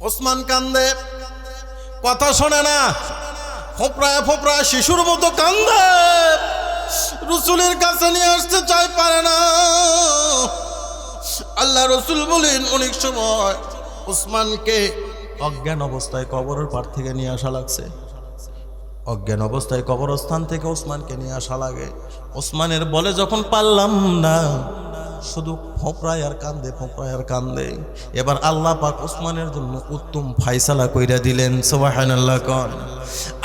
ওসমান কান্দে। কথা শোনে না। ফোপড়ায় ফোপড়ায় শিশুর মতো কান্দে। রসুলের কাছে নিয়ে আসতে চাই পারে না। আল্লাহ রসুল বলেন, অনেক সময় ওসমানকে অজ্ঞান অবস্থায় কবরের পার থেকে নিয়ে আসা লাগছে। অজ্ঞান অবস্থায় কবরস্থান থেকে ওসমানকে নিয়ে আসা লাগে। ওসমানের বলে, যখন পারলাম না শুধু ফোঁপড়ায় আর কান্দে, ফোঁপড়ায় আর কান্দে। এবার আল্লাহ পাক ওসমানের জন্য উত্তম ফাইসালা কইরা দিলেন সোবাহান আল্লাহ কন।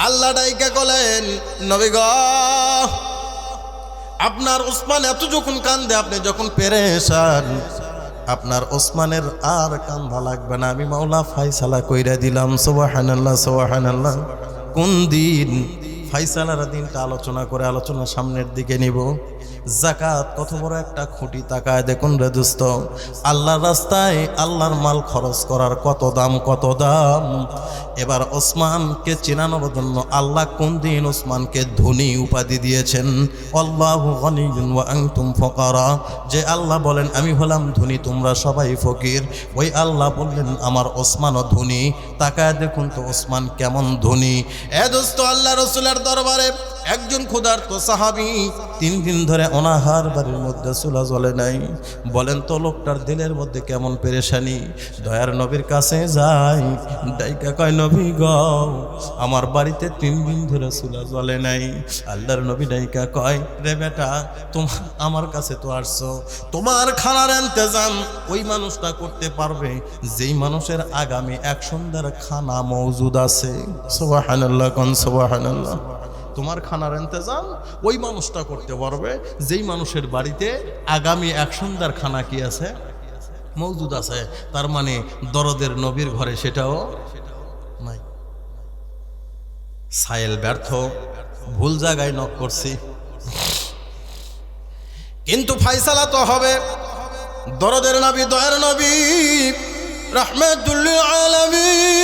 আল্লাহ ডাইকা কলেন, নবী গ, আপনার ওসমান এত যখন কান্দে, আপনি যখন পেরেশান, আপনার ওসমানের আর কান্দা লাগবে না। আমি মাওলা ফাইসালা কইরা দিলাম সোবাহান আল্লাহ সোবাহান আল্লাহ কোন দিন ফাইসালার দিনটা আলোচনা করে আলোচনা সামনের দিকে নিব। জাকাত কত বড় একটা খুঁটি তাকায় দেখুন রে দোস্ত। আল্লাহর রাস্তায় আল্লাহর মাল খরচ করার কত দাম কত দাম। এবার ওসমানকে চেনানোর জন্য আল্লাহ কোন দিন ওসমানকে ধনী উপাধি দিয়েছেন? আল্লাহ আংতুম ফকারা। যে আল্লাহ বলেন, আমি হলাম ধনী, তোমরা সবাই ফকির। ওই আল্লাহ বললেন, আমার ওসমানও ধনী। তাকায় দেখুন তো ওসমান কেমন ধনী। এ দোস্ত, আল্লাহ রসুলের দরবারে একজন ক্ষুধার্ত সাহাবি তিন দিন ধরে অনাহার বাড়ির মধ্যে চুলা জ্বলে নাই। বলেন তো, লোকটার দিলের মধ্যে কেমন পেরেশানি? দয়ার নবীর কাছে যাই, ডাইকা কয় নবী গ, আমার বাড়িতে তিন দিন ধরে চুলা জ্বলে নাই। আল্লাহর নবী ডাইকা কয়, রে বেটা, তোমার, আমার কাছে তো আসছো। তোমার খানার ইন্তজাম ওই মানুষটা করতে পারবে, যেই মানুষের আগামী এক সন্ধ্যার খানা মজুদ আছে। সোবাহানাল্লাহ, কন তোমার খানার ইন্তজাম ওই মানুষটা করতে পারবে, যেই মানুষের বাড়িতে আগামী এক সন্ধ্যার খানা কি আছে? মজুদ আছে। তার মানে দরদের নবীর ঘরে সেটাও সায়েল ব্যর্থ, ভুল জায়গায় নক করছি। কিন্তু ফাইসালা তো হবে। দরদের নবী, দয়ার নবী, রহমতুল্লিল আলামিন।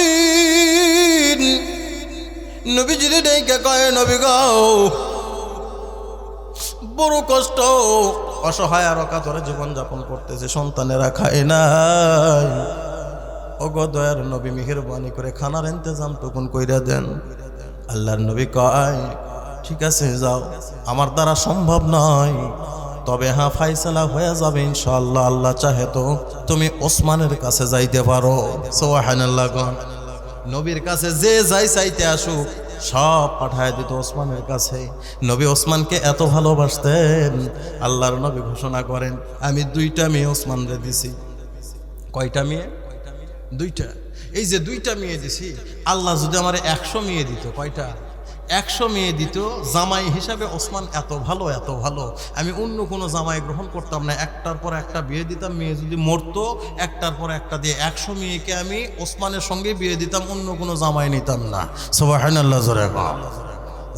ডেকে কয়, নবী গাও বড় কষ্ট, অসহায় আর অকাতরে জীবনযাপন করতেছে, সন্তানেরা খায় নাই। ওগো দয়ার নবী, মেহেরবানি করে খানার ইন্তজাম টুকুন কইরা দেন। আল্লাহর নবী কয়, ঠিক আছে, যাও। আমার দ্বারা সম্ভব নয়। তবে হ্যাঁ ফাইসালা হয়ে যাবে ইনশাআল্লাহ। আল্লাহ চাহে তো তুমি ওসমানের কাছে যাইতে পারো। নবীর কাছে যে যাই চাইতে আসুক, সব পাঠায় দিত ওসমানের কাছে। নবী ওসমানকে এত ভালোবাসতেন। আল্লাহর নবী ঘোষণা করেন, আমি দুইটা মেয়ে ওসমানরে দিছি। কয়টা মেয়ে? দুইটা। এই যে দুইটা মেয়ে দিছি, আল্লাহ যদি আমার একশো মেয়ে দিত, কয়টা? একশো মেয়ে দিত, জামাই হিসাবে ওসমান এত ভালো এত ভালো। আমি অন্য কোনো জামাই গ্রহণ করতাম না। একটার পর একটা বিয়ে দিতাম, মেয়ে যদি মরতো, একটার পর একটা দিয়ে একশো মেয়েকে আমি ওসমানের সঙ্গে বিয়ে দিতাম, অন্য কোনো জামাই নিতাম না। সবাই আল্লাহ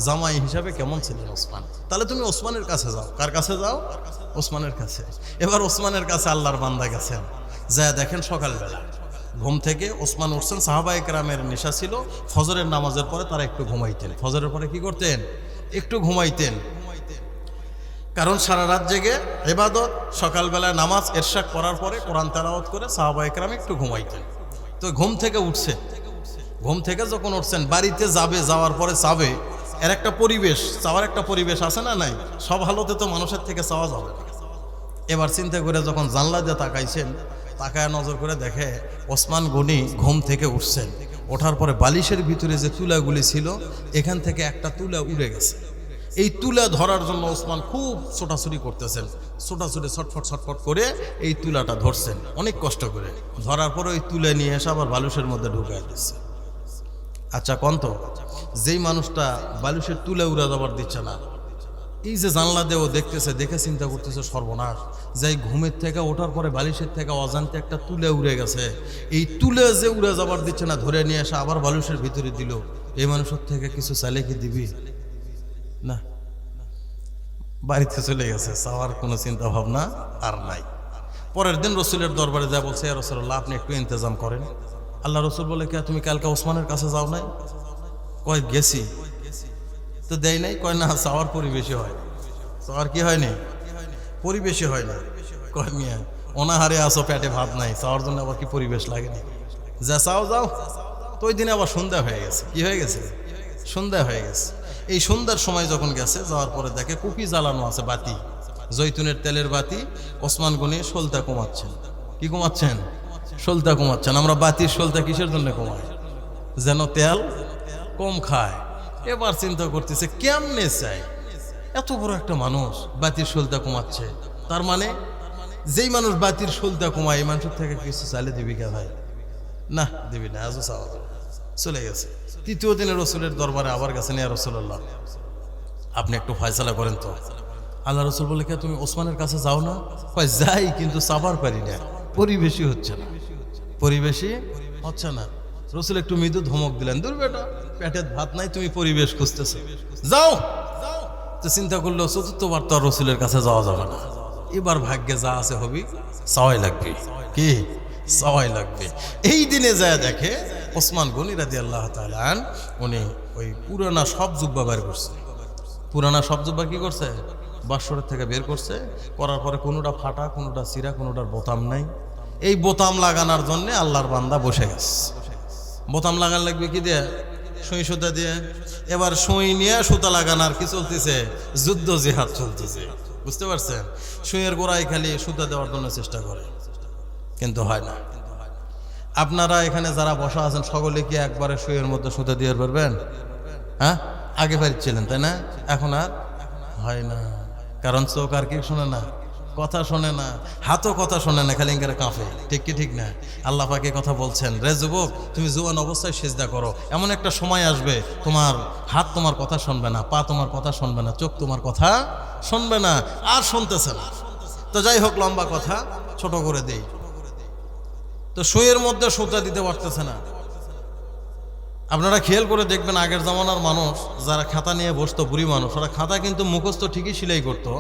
জামাই হিসাবে কেমন ছিলেন ওসমান? তাহলে তুমি ওসমানের কাছে যাও। কার কাছে যাও? ওসমানের কাছে। এবার ওসমানের কাছে আল্লাহর বান্দা গেছেন। যা দেখেন সকালবেলা। ঘুম থেকে ওসমান উঠছেন সাহাবাহিক রামের নেশা ছিল, ফজরের নামাজের পরে তারা একটু ঘুমাইতেন। ফজরের পরে কি করতেন? একটু ঘুমাইতেন। কারণ সারা রাত জেগে এবাদত সকালবেলা নামাজ এরশাক করার পরে কোরআন তেলাওয়াত করে সাহাবাহিক রাম একটু ঘুমাইতেন। তো ঘুম থেকে উঠছে ঘুম থেকে যখন উঠছেন, বাড়িতে যাবে, যাওয়ার পরে চাবে এর একটা পরিবেশ চাওয়ার একটা পরিবেশ আছে না নাই? সব হালতে তো মানুষের থেকে চাওয়া যাবে। এবার চিন্তা করে যখন জানলা দিয়ে তাকাইছেন তাকায় নজর করে দেখে ওসমান গনি ঘুম থেকে উঠছেন। ওঠার পরে বালিশের ভিতরে যে তুলাগুলি ছিল, এখান থেকে একটা তুলা উড়ে গেছে। এই তুলা ধরার জন্য ওসমান খুব ছোটাছুটি করতেছেন। ছোটাছুটি ছটফট ছটফট করে এই তুলাটা ধরছেন। অনেক কষ্ট করে। ধরার পরে ওই তুলে নিয়ে এসে আবার বালুশের মধ্যে ঢুকাই দিচ্ছে। আচ্ছা কন্ত, যেই মানুষটা বালুশের তুলে উড়া যাবার দিচ্ছে না এই যে জানলা দেও দেখতেছে, দেখে চিন্তা করতেছে, সর্বনাশ। যাই ঘুমের থেকে ওঠার পরে বালিশের থেকে অজান্তে একটা তুলে উড়ে গেছে। এই তুলে যে উড়ে যাবার দিচ্ছে না, ধরে নিয়ে এসে আবার বালুশের ভিতরে দিল। এই মানুষের থেকে কিছু চাইলে কি দিবি? না। বাড়িতে চলে গেছে, চাওয়ার কোনো চিন্তা ভাবনা আর নাই। পরের দিন রসুলের দরবারে যা বলছে "ইয়া রসুল্লাহ আপনি একটু ইন্তজাম করেন। আল্লাহ রসুল বলে, কে, তুমি কালকে ওসমানের কাছে যাও নাই? কয়, গেছি। তো দেয় নাই, কয় না চাওয়ার পরিবেশে হয়। চাওয়ার কি হয়নি পরিবেশে হয় না। কয় মিয়া, অনাহারে আসো পেটে ভাত নাই চাওয়ার জন্য আবার কি পরিবেশ লাগে লাগেনি যা চাও, যাও। তো ওই দিনে আবার সন্ধ্যা হয়ে গেছে। কি হয়ে গেছে? সন্ধ্যা হয়ে গেছে। এই সন্ধ্যার সময় যখন গেছে, যাওয়ার পরে দেখে কুপি জ্বালানো আছে বাতি। জৈতুনের তেলের বাতি, ওসমান গনি সলতা কমাচ্ছেন। কি কমাচ্ছেন? সলতা কমাচ্ছেন। আমরা বাতির সলতা কিসের জন্য কমাই? যেন তেল কম খায়। এবার চিন্তা করতেছে, কেমনে চাই এত বড় একটা মানুষ বাতির সলতা কমাচ্ছে। তার মানে যেই মানুষ বাতির সলতা কমায়, এই মানুষের থেকে কিছু চাইলে দিবি কে ভাই? না, দিবি না, আজও চাওয়া চলে গেছে। তৃতীয় দিনে রসুলের দরবারে আবার গেছেন, ইয়া রসুল্লাহ আপনি একটু ফয়সালা করেন তো। আল্লাহ রসুল বলে, কে, তুমি ওসমানের কাছে যাও না? হয় যাই, কিন্তু চাবার পারি না। পরিবেশই হচ্ছে না। পরিবেশই হচ্ছে না। রসুল একটু মৃদু ধমক দিলেন, দূর বেটা পেটের ভাত নাই, তুমি পরিবেশ খুঁজতেছো। যাও। তো চিন্তা করল, চতুর্থবার তো রসুলের কাছে যাওয়া যাবে না। এবার ভাগ্যে যা আছে হবি সবাই লাগবে। কি? সবাই লাগবে। এই দিনে যায় দেখে ওসমান গনি রাদি আল্লাহ তালান উনি ওই পুরানা সব জুব্বা বের করছে। পুরানা সব জুব্বা কি করছে? বাসরের থেকে বের করছে। করার পরে কোনোটা ফাটা, কোনোটা চিরা, কোনোটার বোতাম নাই। এই বোতাম লাগানোর জন্য আল্লাহর বান্দা বসে গেছে। বোতাম লাগান লাগবে কি দিয়ে? সুই সুতা দিয়ে। এবার সুই নিয়ে সুতা লাগানোর কি চলতেছে? যুদ্ধ জিহাদ চলতেছে। বুঝতে পারছেন? সুইয়ের গোড়ায় খালি সুতা দেওয়ার জন্য চেষ্টা করে। কিন্তু হয় না। আপনারা এখানে যারা বসা আছেন, সকলে কি একবারে সুইয়ের মধ্যে সুতা দিয়ে পারবেন হ্যাঁ? আগে পারছিলেন তাই না? এখন আর হয় না। কারণ চোখ আর কি শোনে না? কথা শোনে না, হাতও কথা শোনে না, খালি ইঙ্গারে কাঁপে। ঠিক কি ঠিক না? আল্লাহ পাকে কথা বলছেন, রে যুবক, তুমি জুয়ান অবস্থায় সেজদা করো। এমন একটা সময় আসবে, তোমার হাত তোমার কথা শুনবে না, পা তোমার কথা শুনবে না, চোখ তোমার কথা শুনবে না, আর শুনতেছে না। তো যাই হোক, লম্বা কথা, ছোট করে দেই। তো সুইয়ের মধ্যে সুতা দিতে পারতেছে না। আপনারা খেয়াল করে দেখবেন, আগের জামানার মানুষ, যারা খাতা নিয়ে বসতো, বুড়ি মানুষ, ওরা খাতা কিন্তু মুখস্থ ঠিকই সেলাই করতো।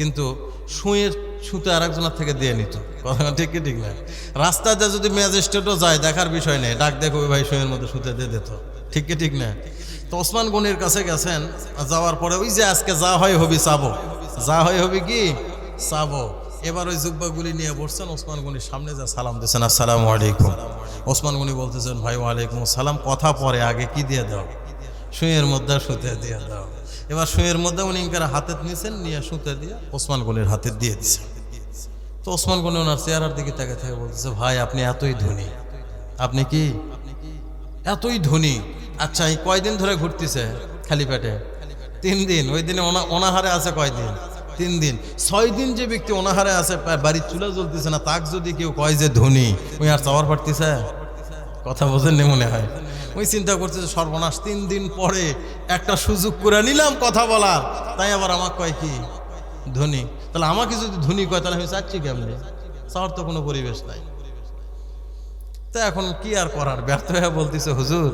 কিন্তু সুতো আর একজনের থেকে দিয়ে নিত। কথা ঠিক কি ঠিক না? রাস্তাতে যদি ম্যাজিস্ট্রেটও যায়, দেখার বিষয় নেই। ডাক দেখো ভাই সুঁয়ের মধ্যে সুতে দিয়ে দিত। ঠিক কি ঠিক না? তো ওসমান গনির কাছে গেছেন যাওয়ার পরে ওই যে আজকে যা হয় হবি চাবো। যা হয় হবি কি? চাবো। এবার ওই জুব্বাগুলি নিয়ে বসছেন, ওসমান গনির সামনে যা সালাম দিয়েছেন আসসালামু আলাইকুম। ওসমান গনি বলতেছেন, ভাই, ওয়ালাইকুম সালাম কথা পরে আগে কি দিয়ে দাও? সুঁয়ের মধ্যে সুতে দিয়ে দাও। এবার সুঁয়ের মধ্যে উনি ইনকার হাতে নিয়েছেন নিয়ে সুতে দিয়ে ওসমান গনির হাতে দিয়ে দিছেন। তো ওসমান গনি ওনার চেহারার দিকে তাকে থেকে বলতেছে, ভাই, আপনি এতই ধনী। আপনি কি এতই ধনী? আচ্ছা এই কয়দিন ধরে ঘুরতেছে খালি পেটে তিন দিন। ওই দিনে অনাহারে আছে কয়দিন? তিন দিন। ছয় দিন যে ব্যক্তি অনাহারে আছে বাড়ির চুলা জ্বলতেছে না, তাক যদি কেউ কয় যে ধনী ওই আর চাওয়ার পারতেছে? কথা বোঝেননি মনে হয়? ওই চিন্তা করতেছে, সর্বনাশ, তিন দিন পরে একটা সুযোগ করে নিলাম কথা বলার। তাই আবার আমার কয় কি? ধনী। তাহলে আমাকে যদি ধনী কয়, তাহলে আমি চাচ্ছি কেমনি? চাওয়ার তো কোনো পরিবেশ নাই। তা এখন কি আর করার? ব্যর্থ হয়ে বলতেছে, হুজুর,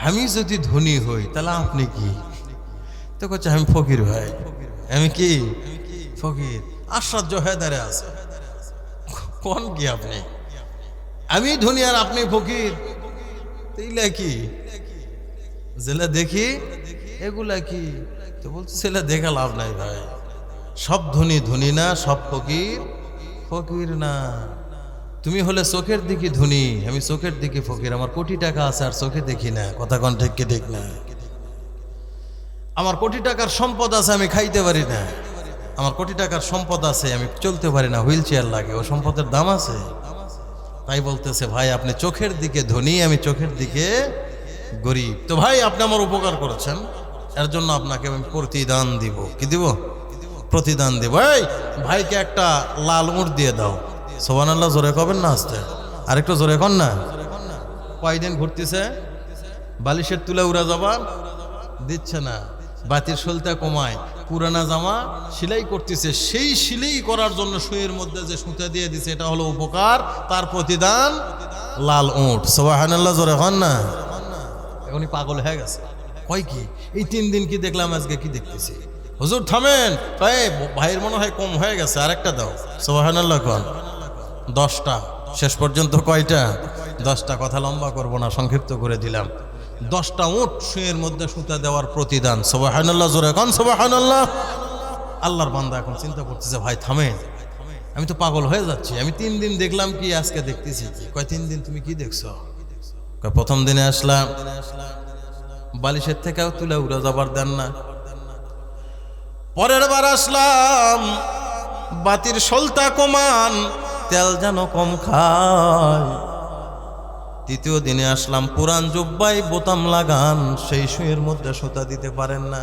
আমি যদি ধনী হই, তাহলে আপনি কি? তো করছে আমি ফকির ভাই। আমি কি? ফকির। আশ্চর্য হয়ে দাঁড়িয়ে আছে। কোন কি আপনি? আমি ধনী আর আপনি ফকির। কি? দেখি? এগুলা কি? তো বলছে দেখা লাভ নাই ভাই। সব না, সব ফকির। ফকির না। তুমি হলে চোখের দিকে ধনী, আমি চোখের দিকে ফকির। আমার কোটি টাকা আছে, আর চোখে দেখি না। কথা কন ঠিক কি ঠিক না? আমার কোটি টাকার সম্পদ আছে, আমি খাইতে পারি না। আমার কোটি টাকার সম্পদ আছে, আমি চলতে পারি না। হুইল চেয়ার লাগে, ও সম্পদের দাম আছে? তাই বলতেছে, ভাই, আপনি চোখের দিকে ধনী, আমি চোখের দিকে গরিব। তো ভাই, আপনি আমার উপকার করেছেন। এর জন্য আপনাকে আমি প্রতিদান দিব। কি দিব? প্রতিদান দিব। এই, ভাইকে একটা লাল উঁট দিয়ে দাও। সোবান আল্লাহ জোরে কবেন না আসতে? আরেকটু জোরে কন না? কয়দিন ঘুরতেছে? বালিশের তুলে উড়া যাবা দিচ্ছে না। বাতির সলতা কমায়। পুরানা জামা সেলাই করতেছে, সেই সেলাই করার জন্য সুয়ের মধ্যে যে সুতা দিয়ে দিছে, এটা হলো উপকার, তার প্রতিদান লাল উঁট। সোবাহান্লাহ জোরে হন না? এখনই পাগল হয়ে গেছে। কয় কি? এই তিন দিন কি দেখলাম, আজকে কি দেখতেছি? হুজুর, থামেন। তাই ভাইয়ের মনে হয় কম হয়ে গেছে, আরেকটা দাও। কন। দশটা। শেষ পর্যন্ত কয়টা? দশটা। কথা লম্বা করব না, সংক্ষিপ্ত করে দিলাম। দশটা উঁট শুয়ের মধ্যে সুতা দেওয়ার প্রতিদান। সোবাহান্লাহ জোরে কন সোবাহান্লাহ আল্লাহর বান্দা এখন চিন্তা করতেছে, ভাই থামে আমি তো পাগল হয়ে যাচ্ছি। আমি তিন দিন দেখলাম কি, আজকে দেখতেছি কয়, তিন দিন তুমি কি দেখছ? প্রথম দিনে আসলাম। বালিশের থেকেও তুলে উড়ে যাবার দেন না। পরের বার আসলাম, বাতির সলতা কমান, তেল যেন কম খায়। তৃতীয় দিনে আসলাম পুরান জুব্বাই বোতাম লাগান, সেই শুয়ের মধ্যে সুতা দিতে পারেন না।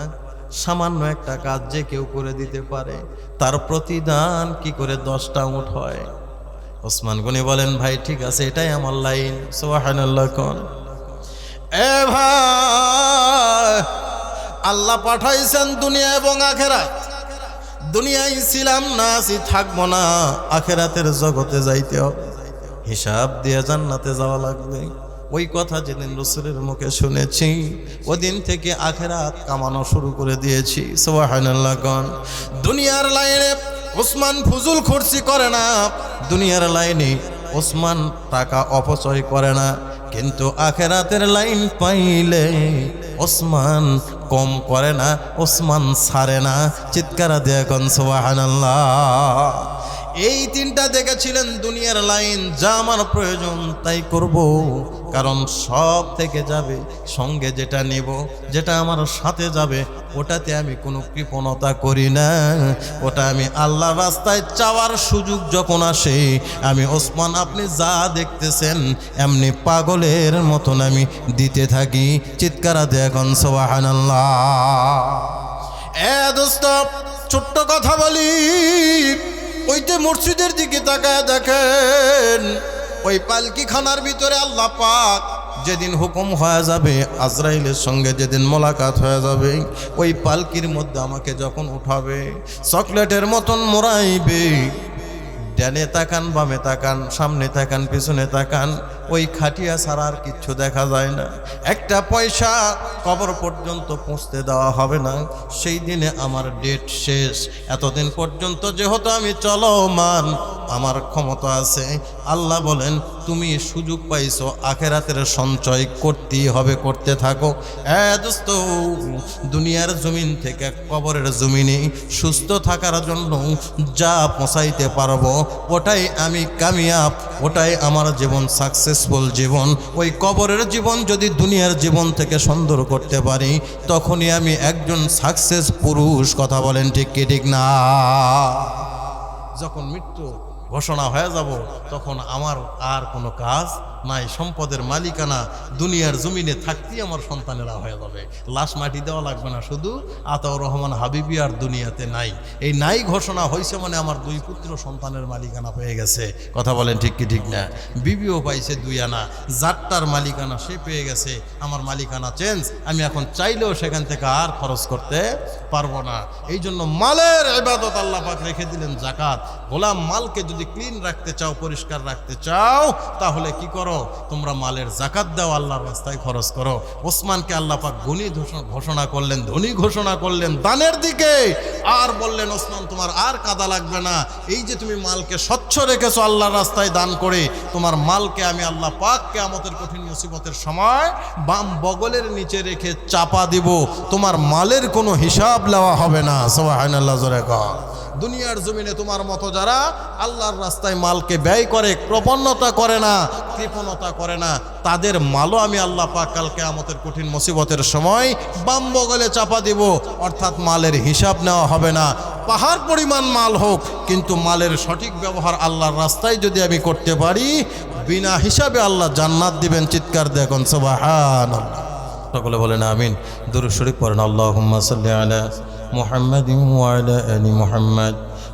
সামান্য একটা কাজ যে কেউ করে দিতে পারে, তার প্রতিদান কি করে দশটা উঠ হয়? ওসমান গনি বলেন, ভাই, ঠিক আছে, এটাই আমার লাইন সোহানুল্লাহ এ ভাই, আল্লাহ পাঠাইছেন দুনিয়া এবং আখেরাত। দুনিয়ায় ছিলাম না, আছি, থাকব না, আখেরাতের জগতে যাইতে হবে। হিসাব দিয়ে জান্নাতে যাওয়া লাগবে। ওই কথা যেদিন রসুলের মুখে শুনেছি, ওদিন থেকে আখেরাত কামানো শুরু করে দিয়েছি। দুনিয়ার লাইনে ওসমান ফুজুল খরচি করে না, দুনিয়ার লাইনে ওসমান টাকা অপচয় করে না। কিন্তু আখেরাতের লাইন পাইলে ওসমান কম করে না, ওসমান ছাড়ে না। চিৎকার দিয়ে কন সোহানাল্লাহ এই তিনটা দেখেছিলেন দুনিয়ার লাইন, যা আমার প্রয়োজন তাই করব। কারণ সব থেকে যাবে, সঙ্গে যেটা নেব, যেটা আমার সাথে যাবে, ওটাতে আমি কোনো কৃপণতা করি না। ওটা আমি আল্লাহ রাস্তায় চাওয়ার সুযোগ যখন আসে, আমি ওসমান, আপনি যা দেখতেছেন এমনি পাগলের মতন আমি দিতে থাকি। চিৎকারা দেখুন সোহান এ দোস্ত, ছোট্ট কথা বলি। ওইতে মসজিদের দিকে তাকায় দেখেন, ওই পালকিখানার ভিতরে আল্লাহ পাক যেদিন হুকুম হয়ে যাবে, আজরাইলের সঙ্গে যেদিন মোলাকাত হয়ে যাবে, ওই পালকির মধ্যে আমাকে যখন উঠাবে, চকলেটের মতন মোড়াইবে ডানে তাকান, বামে তাকান, সামনে তাকান, পিছনে তাকান, ওই খাটিয়া ছাড়া আর কিচ্ছু দেখা যায় না। একটা পয়সা কবর পর্যন্ত পৌঁছতে দেওয়া হবে না। সেই দিনে আমার ডেট শেষ। এতদিন পর্যন্ত যেহেতু আমি চলমান, আমার ক্ষমতা আছে। আল্লাহ বলেন, তুমি সুযোগ পাইছো, আখেরাতের সঞ্চয় করতেই হবে, করতে থাকো। দোস্ত, দুনিয়ার জমিন থেকে কবরের জমিনে সুস্থ থাকার জন্য যা পৌঁছাইতে পারব ওটাই আমি কামিয়াব, ওটাই আমার জীবন সাকসেসফুল জীবন। ওই কবরের জীবন যদি দুনিয়ার জীবন থেকে সুন্দর করতে পারি, তখনই আমি একজন সাকসেস পুরুষ, কথা বলেন ঠিক কি, ঠিক না? যখন মৃত্যু ঘোষণা হয়ে যাব, তখন আমার আর কোনো কাজ নাই, সম্পদের মালিকানা দুনিয়ার জমিনে থাকতেই আমার সন্তানেরা হয়ে যাবে। লাশ মাটি দেওয়া লাগবে না, শুধু আতাউর রহমান হাবিবি আর দুনিয়াতে নাই। এই নাই ঘোষণা হয়েছে মানে আমার দুই পুত্র সন্তানের মালিকানা পেয়ে গেছে। কথা বলেন ঠিক কি ঠিক না? বিবিও পাইছে দুই আনা যারটার মালিকানা সে পেয়ে গেছে, আমার মালিকানা চেঞ্জ, আমি এখন চাইলেও সেখান থেকে আর খরচ করতে পারব না। এই জন্য মালের এবাদত আল্লাহ পাক রেখে দিলেন, জাকাত। গোলাম মালকে যদি ক্লিন রাখতে চাও, পরিষ্কার রাখতে চাও, তাহলে কি করো? তোমরা মালের জাকাত দাও, আল্লাহর রাস্তায় খরচ করো। ওসমানকে আল্লাহ পাক গুণী ঘোষণা- করলেন, ধনী ঘোষণা করলেন দানের দিকে। আর বললেন, ওসমান, তোমার আর কাদা লাগবে না। এই যে তুমি মালকে স্বচ্ছ রেখেছো আল্লাহর রাস্তায় দান করে, তোমার মালকে আমি আল্লাহ পাক কেয়ামতের কঠিন মুসিবতের সময় বাম বগলের নিচে রেখে চাপা দিব। তোমার মালের কোনো হিসাব নেওয়া হবে না। দুনিয়ার জমিনে তোমার মতো যারা আল্লাহর রাস্তায় মালকে ব্যয় করে, প্রপন্নতা করে না কৃপণতা করে না। তাদের মালও আমি আল্লাহ পাক কালকে আমতের কঠিন মুসিবতের সময় বাম বগলে চাপা দিব। অর্থাৎ মালের হিসাব নেওয়া হবে না। পাহাড় পরিমাণ মাল হোক, কিন্তু মালের সঠিক ব্যবহার আল্লাহর রাস্তায় যদি আমি করতে পারি, বিনা হিসাবে আল্লাহ জান্নাত দিবেন চিৎকার দেখুন সবাহান সকলে বলেন আমিন। দুরু শরীফ পড়েন আল্লাহ সাল্লি আলা মোহাম্মদ আলা আলী মোহাম্মদ।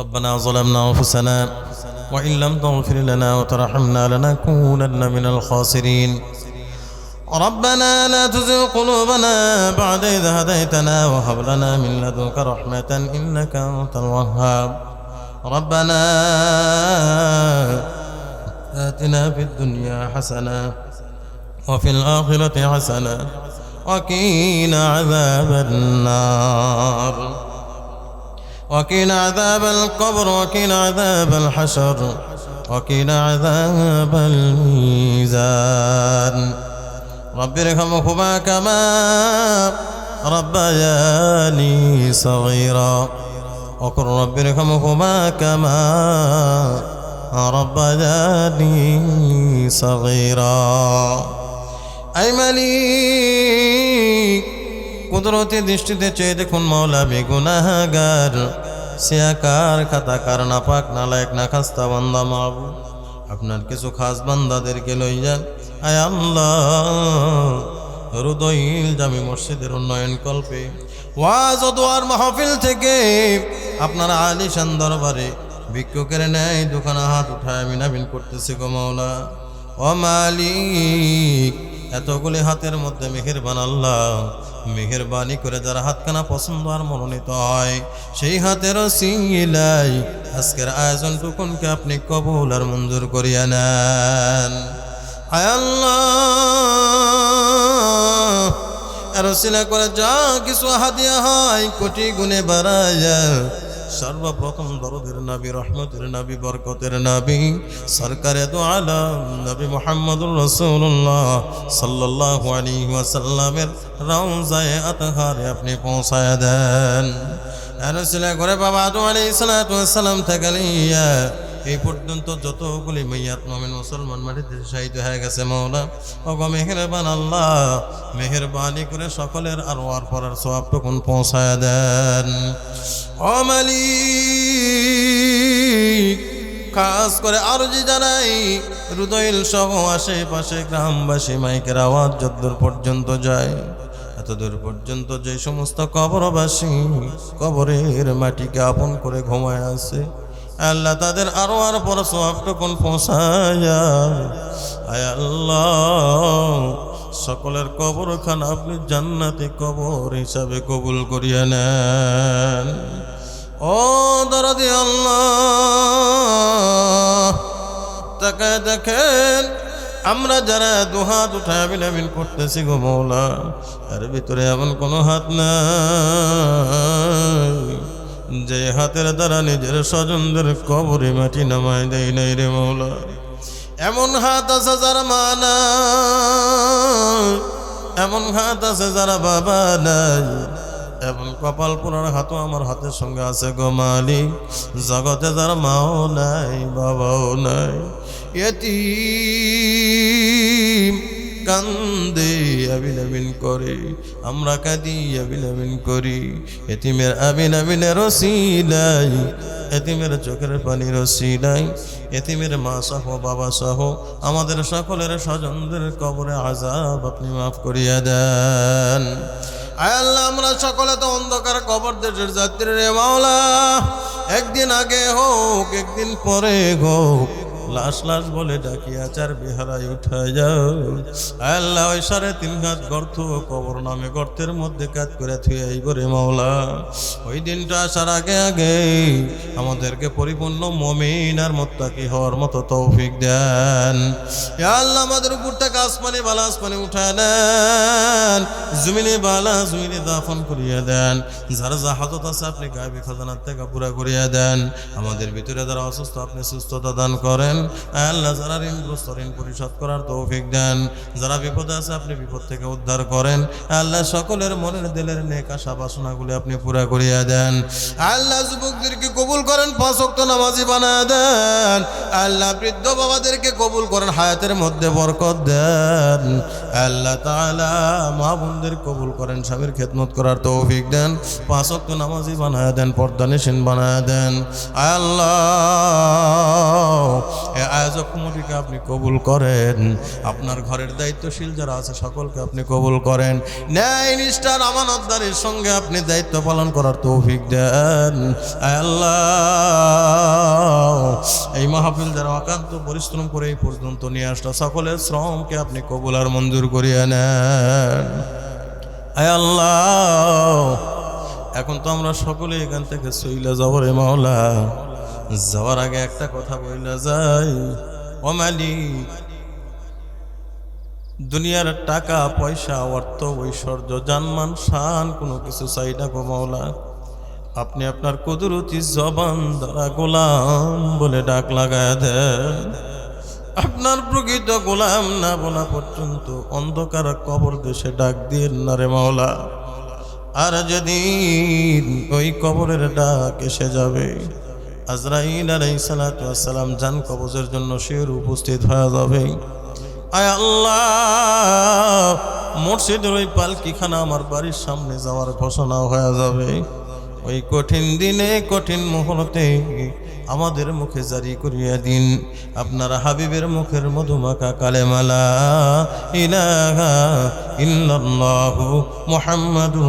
ربنا ظلمنا أنفسنا وإن لم تغفر لنا وترحمنا لنكونن من الخاسرين. ربنا لا تزغ قلوبنا بعد إذ هديتنا وهب لنا من لدنك رحمة إنك أنت الوهاب. ربنا آتنا في الدنيا حسنة وفي الآخرة حسنة وقنا عذاب النار. وقنا عذاب القبر وقنا عذاب الحشر وقنا عذاب الميزان. رب ارحمهما كما ربياني صغيرا. وقل رب ارحمهما كما ربياني صغيرا. أي مليك কুদরতি দৃষ্টিতে চেয়ে দেখুন মৌলা বেগুনাগার সিয়াকার খাতাকার নাপাক নালায়ক না খাস্তা বান্দা মাবু আপনার কিছু খাস বান্দাদেরকে লইয়া, আয় আল্লাহ রুদইল জামি মসজিদের উন্নয়ন কল্পে। ওয়াজ দোয়ার মাহফিল থেকে আপনার আলিশান দরবারে ভিক্ষুকের ন্যায় দোকানে হাত উঠায় মিনাবিন করতেছে গো মাওলা। ও মালিক এতগুলি হাতের মধ্যে মেহেরবান আল্লাহ। মেহেরবানি করে যারা হাতখানা পছন্দ আর মনোনীত হয়, সেই হাতের সিলাই আজকের আয়োজন টুকুনকে আপনি কবুল আর মঞ্জুর করিয়া নেন। আয় আল্লাহ আর করে যা কিছু হাতিয়া হয়, কোটি গুণে বাড়াইয়া সর্বপ্রথম দরদের নবী, রহমতের নবী, বরকতের নবী, সরকারে দো আলম, নবী মোহাম্মদুর রসুল্লাহ সাল্লাহ আলী ওয়াসাল্লামের রওজায় আতহারে আপনি পৌঁছায় দেন। করে বাবা আদম আলী সালাম থাকালিয়া এই পর্যন্ত যতগুলি মেয়াত মমিন মুসলমান মাটিতে শাহিদ হয়ে গেছে মৌলা। ওগো মেহেরবান আল্লাহ, মেহেরবানি করে সকলের আর ওয়ার পরার সবটুকুন পৌঁছায় দেন। অমালি খাস করে আরও যে জানাই, রুদইল সহ আশেপাশে গ্রামবাসী মাইকের আওয়াজ যদ্দূর পর্যন্ত যায় এত দূর পর্যন্ত যে সমস্ত কবরবাসী কবরের মাটিকে আপন করে ঘুমায় আছে আল্লাহ তাদের আরও আর পর সবটুকুন পৌঁছায়া। আয় আল্লাহ, সকলের কবরখান আপনি জান্নাতে কবর হিসাবে কবুল করিয়া নেন। ও দরদি আল্লাহ, তাকায় দেখেন, আমরা যারা দুহাত উঠায় বিলাবিন করতেছি গো মৌলা, এর ভিতরে এমন কোনো হাত নাই। যে হাতের দ্বারা নিজের স্বজনদের কবরে মাটি নামায় দেয় নাই রে মৌলা। এমন হাত আছে যারা মানা এমন হাত আছে যারা বাবা নাই, এমন কপাল পুরার হাতও আমার হাতের সঙ্গে আছে গো মালিক। জগতে যার মাও নাই, বাবাও নাই, এতিম কান্দে আবিন করে, আমরা কাঁদি আবিন করি। এতিমের আবিন আবিনের রসিলাই এতিমের চোখের পানি রসিলাই এতিমের মা সহ, বাবা সহ, আমাদের সকলের স্বজনদের কবরে আজাব আপনি মাফ করিয়া দেন। আয় আল্লাহ, আমরা সকলে তো অন্ধকার কবর দেশের যাত্রী রে মাওলা, একদিন আগে হোক, একদিন পরে হোক লাশ লাশ বলে ডাকি আচার বিহারায় উঠা যাও। আল্লাহ ওই সাড়ে তিন ঘাট গর্ত কবর নামে গর্তের মধ্যে কাজ করে থুয়ে আইব রে মাওলা। ওই দিনটা আসার আগে আগে আমাদেরকে পরিপূর্ণ মমিন আর মোত্তাকি হওয়ার মতো তৌফিক দেন। আল্লাহ আমাদের উপর থেকে আসমানে বালা আসমানে উঠা দেন জমিনে বালা জমিনে দাফন করিয়া দেন। যারা জাহাজত আছে আপনি গায়ে খাজানার থেকে পুরা করিয়া দেন। আমাদের ভিতরে যারা অসুস্থ, আপনি সুস্থতা দান করেন। আল্লাহ যারা ঋণগ্রস্ত ঋণ পরিশোধ করার তৌফিক দেন। যারা বিপদে আছে, আপনি বিপদ থেকে উদ্ধার করেন। আল্লাহ সকলের মনের দিলের নেক আশা বাসনাগুলি আপনি পুরা করিয়া দেন। আল্লাহ যুবকদেরকে কবুল করেন, পাঁচ ওয়াক্ত নামাজি বানায় দেন। আল্লাহ বৃদ্ধ বাবাদেরকে কবুল করেন, হায়াতের মধ্যে বরকত দেন। আল্লাহ তাআলা মা বোনদের কবুল করেন, স্বামীর খেদমত করার তৌফিক দেন। পাঁচ ওয়াক্ত নামাজি বানায় দেন, পর্দা নিশিন বানায় দেন। আল্লাহ এ আয়োজক কমিটিকে আপনি কবুল করেন। আপনার ঘরের দায়িত্বশীল যারা আছে, সকলকে আপনি কবুল করেন। ন্যায় নিষ্ঠার আমানতদারের সঙ্গে আপনি দায়িত্ব পালন করার তৌফিক দেন। আল্লাহ। এই মাহফিল যারা অকান্ত পরিশ্রম করে এই পর্যন্ত নিয়ে আসলো, সকলের শ্রমকে আপনি কবুল আর মঞ্জুর করিয়ে নেন। আল্লাহ। এখন তো আমরা সকলে এখান থেকে সইলা যাব রে মাওলা। যাওয়ার আগে একটা কথা বইলা যাই ও মালিক দুনিয়ার টাকা, পয়সা, অর্থ, ঐশ্বর্য, জানমান, শান, কোনো কিছু চাই না গো মাওলা। আপনি আপনার কুদরতি জবান দ্বারা গোলাম বলে ডাক লাগায় দেন। আপনার প্রকৃত গোলাম না বলা পর্যন্ত অন্ধকার কবর দেশে ডাক দিয়ে না রে মাওলা। আর যেদিন ওই কবরের ডাক এসে যাবে আজরাইল আলাই সালাম জান কবজের জন্য শির উপস্থিত হয়ে যাবে। আয় আল্লাহ, মসজিদের ওই পালকিখানা আমার বাড়ির সামনে যাওয়ার ঘোষণা হয়ে যাবে। ওই কঠিন দিনে, কঠিন মুহূর্তে আমাদের মুখে জারি করিয়া দিন। আপনার হাবিবের মুখের মধুমাখা কালেমালা ইলাহা ইল্লাল্লাহু মুহাম্মাদুর